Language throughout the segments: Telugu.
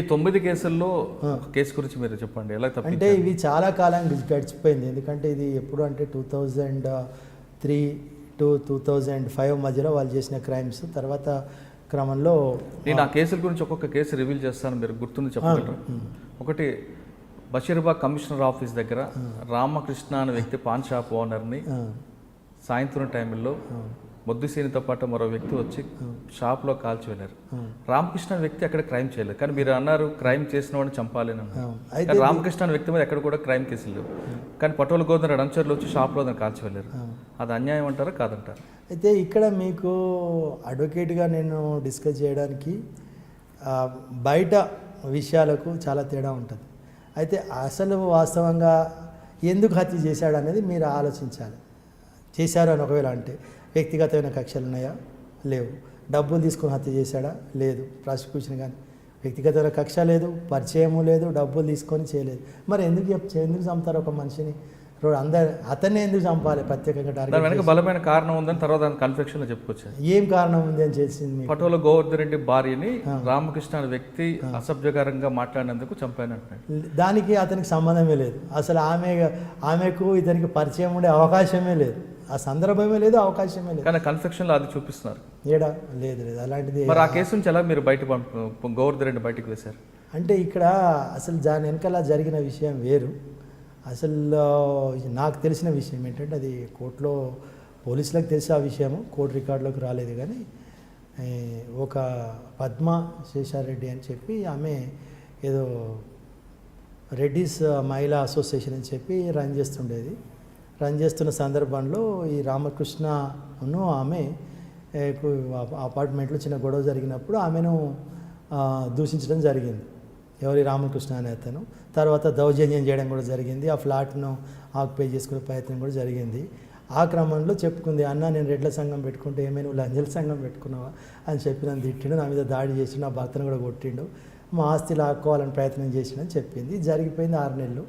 ఈ తొమ్మిది కేసుల్లో కేసు గురించి మీరు చెప్పండి ఎలా అంటే ఇవి చాలా కాలం గడిచిపోయింది. ఎందుకంటే ఇది ఎప్పుడు అంటే two thousand three to two thousand five మధ్యలో వాళ్ళు చేసిన క్రైమ్స్. తర్వాత క్రమంలో నేను ఆ కేసుల గురించి ఒక్కొక్క కేసు రివీల్ చేస్తాను మీరు గుర్తుండి చెప్పగలరు? ఒకటి బషీర్బాగ్ కమిషనర్ ఆఫీస్ దగ్గర రామకృష్ణ అనే వ్యక్తి పాన్ షాప్ ఓనర్ని సాయంత్రం టైంలో మొద్దుసీనితో పాటు మరో వ్యక్తి వచ్చి షాప్లో కాల్చి వెళ్ళారు. రామకృష్ణ వ్యక్తి అక్కడ క్రైమ్ చేయలేదు. కానీ మీరు అన్నారు క్రైమ్ చేసిన వాడిని చంపాలి అని రామకృష్ణ వ్యక్తి మీద ఎక్కడ కూడా క్రైమ్ కేసులు లేవు. కానీ పటోలు గోధుమ రంచర్లు వచ్చి షాప్లో దాన్ని కాల్చి వెళ్ళారు. అది అన్యాయం అంటారా కాదంటారు? అయితే ఇక్కడ మీకు అడ్వకేట్గా నేను డిస్కస్ చేయడానికి బయట విషయాలకు చాలా తేడా ఉంటుంది. అయితే అసలు వాస్తవంగా ఎందుకు హత్య చేశాడు అనేది మీరు ఆలోచించాలి. చేశారు అని ఒకవేళ అంటే వ్యక్తిగతమైన కక్షలు ఉన్నాయా? లేవు. డబ్బులు తీసుకొని హత్య చేశాడా? లేదు. ప్రాసిక్యూషన్ కానీ. వ్యక్తిగతమైన కక్ష లేదు పరిచయము లేదు డబ్బులు తీసుకొని చేయలేదు. మరి ఎందుకు ఎందుకు చంపుతారు ఒక మనిషిని? అందరు అతన్ని ఎందుకు చంపాలి ప్రత్యేకంగా టార్గెట్ వెనక బలమైన కారణం ఉందని తర్వాత దాని కన్ఫెక్షన్ చెప్పుకొచ్చారు. ఏం కారణం ఉంది అని చేసింది పటోల గోవర్ధన్ రెడ్డి భార్యని రామకృష్ణ అనే వ్యక్తి అసభ్యకరంగా మాట్లాడినందుకు చంపాను దానికి అతనికి సంబంధమే లేదు. అసలు ఆమె ఆమెకు ఇతనికి పరిచయం ఉండే అవకాశమే లేదు. ఆ సందర్భమే లేదు అవకాశమే లేదు. కానీ కన్ఫెక్షన్లో అది చూపిస్తున్నారు. ఏడా? లేదు లేదు. అలాంటిది మరి ఆ కేసు నుంచి ఎలా మీరు బయట గోవర్ధన్ రెడ్డి బయటకు వేశారు? అంటే ఇక్కడ అసలు దాని వెనకాల జరిగిన విషయం వేరు. అసలు నాకు తెలిసిన విషయం ఏంటంటే అది కోర్టులో పోలీసులకు తెలిసి ఆ విషయము కోర్టు రికార్డులోకి రాలేదు కానీ ఒక పద్మ శేషారెడ్డి అని చెప్పి ఆమె ఏదో రెడ్డిస్ మహిళా అసోసియేషన్ అని చెప్పి రన్ చేస్తుండేది. రన్ చేస్తున్న సందర్భంలో ఈ రామకృష్ణను ఆమె అపార్ట్మెంట్లో చిన్న గొడవ జరిగినప్పుడు ఆమెను దూషించడం జరిగింది. ఎవరి? రామకృష్ణ అనే అతను. తర్వాత దౌర్జన్యం చేయడం కూడా జరిగింది. ఆ ఫ్లాట్ను ఆక్యుపై చేసుకునే ప్రయత్నం కూడా జరిగింది. ఆ క్రమంలో చెప్పుకుంది అన్న నేను రెడ్ల సంఘం పెట్టుకుంటే ఏమైనా నువ్వు లంజల సంఘం పెట్టుకున్నావా? అని చెప్పి నన్ను తిట్టిండు. నా మీద దాడి చేసిండు. నా భర్తను కూడా కొట్టిండు. మా ఆస్తి లాక్కోవాలని ప్రయత్నం చేసిండని చెప్పింది. జరిగిపోయింది ఆరు నెలలు.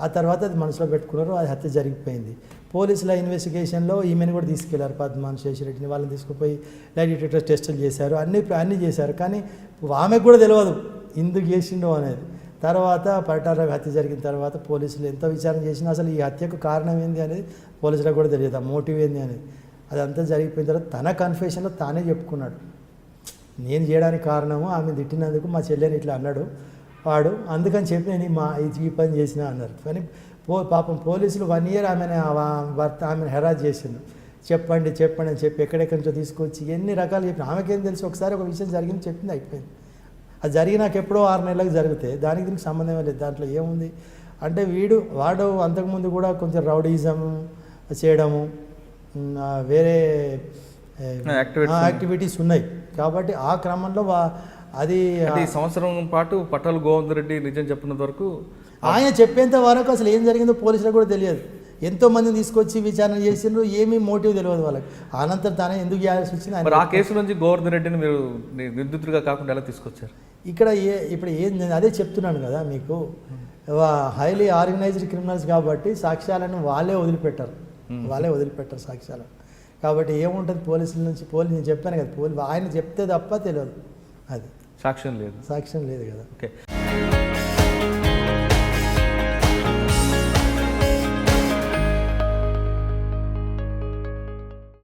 ఆ తర్వాత అది మనసులో పెట్టుకున్నారు అది హత్య జరిగిపోయింది. పోలీసుల ఇన్వెస్టిగేషన్లో ఈమెను కూడా తీసుకెళ్ళారు పద్మాన్ శేషిరెడ్డిని వాళ్ళని తీసుకుపోయి లైట్ డిటెక్టర్ టెస్టులు చేశారు అన్ని అన్నీ చేశారు. కానీ ఆమెకు కూడా తెలియదు ఎందుకు చేసిండో అనేది. తర్వాత పరటారావు హత్య జరిగిన తర్వాత పోలీసులు ఎంత విచారణ చేసినా అసలు ఈ హత్యకు కారణం ఏంది అనేది పోలీసులకు కూడా తెలియదు. ఆ మోటివ్ ఏంది అనేది. అదంతా జరిగిపోయిన తర్వాత తన కన్ఫెషన్లో తానే చెప్పుకున్నాడు. నేను చేయడానికి కారణము ఆమె తిట్టినందుకు మా చెల్లెని ఇట్లా అన్నాడు. వాడు అందుకని చెప్పి నేను మా ఈ- ఈ పని చేసిన అన్నారు. కానీ పో పాపం పోలీసులు వన్ ఇయర్ ఆమెను భర్త ఆమెను హెరాజ్ చేసిండు చెప్పండి చెప్పండి అని చెప్పి ఎక్కడెక్కడి నుంచో తీసుకొచ్చి ఎన్ని రకాలు చెప్పి ఆమెకేం తెలుసు? ఒకసారి ఒక విషయం జరిగింది చెప్పింది అయిపోయింది. అది జరిగినాక ఎప్పుడో ఆరు నెలలకు జరిగితే దానికి దీనికి సంబంధమే లేదు. దాంట్లో ఏముంది? అంటే వీడు వాడు అంతకుముందు కూడా కొంచెం రౌడీజం చేయడము వేరే యాక్టివిటీస్ ఉన్నాయి. కాబట్టి ఆ క్రమంలో వా- అది సంవత్సరం పాటు పట్టాల గోవర్ధన్ రెడ్డి నిజం చెప్పినంత వరకు ఆయన చెప్పేంత వరకు అసలు ఏం జరిగిందో పోలీసులకు కూడా తెలియదు. ఎంతో మందిని తీసుకొచ్చి విచారణ చేసిండ్రు ఏమీ మోటివ్ తెలియదు వాళ్ళకి. అనంతరం తానే ఎందుకు చేయాల్సి వచ్చింది ఆ కేసు నుంచి గోవర్ధన్ రెడ్డిని మీరు ని- నిర్దుతుడిగా కాకుండా ఎలా తీసుకొచ్చారు? ఇక్కడ ఏ ఇప్పుడు ఏం నేను అదే చెప్తున్నాను కదా మీకు. హైలీ ఆర్గనైజ్డ్ క్రిమినల్స్ కాబట్టి సాక్ష్యాలను వాళ్ళే వదిలిపెట్టారు. వాళ్ళే వదిలిపెట్టారు సాక్ష్యాలను. కాబట్టి ఏముంటుంది పోలీసుల నుంచి? పోలీసు నేను చెప్పాను కదా పోలీ ఆయన చెప్తే తప్ప తెలియదు అది. సాక్ష్యం లేదు. సాక్ష్యం లేదు కదా. ఓకే.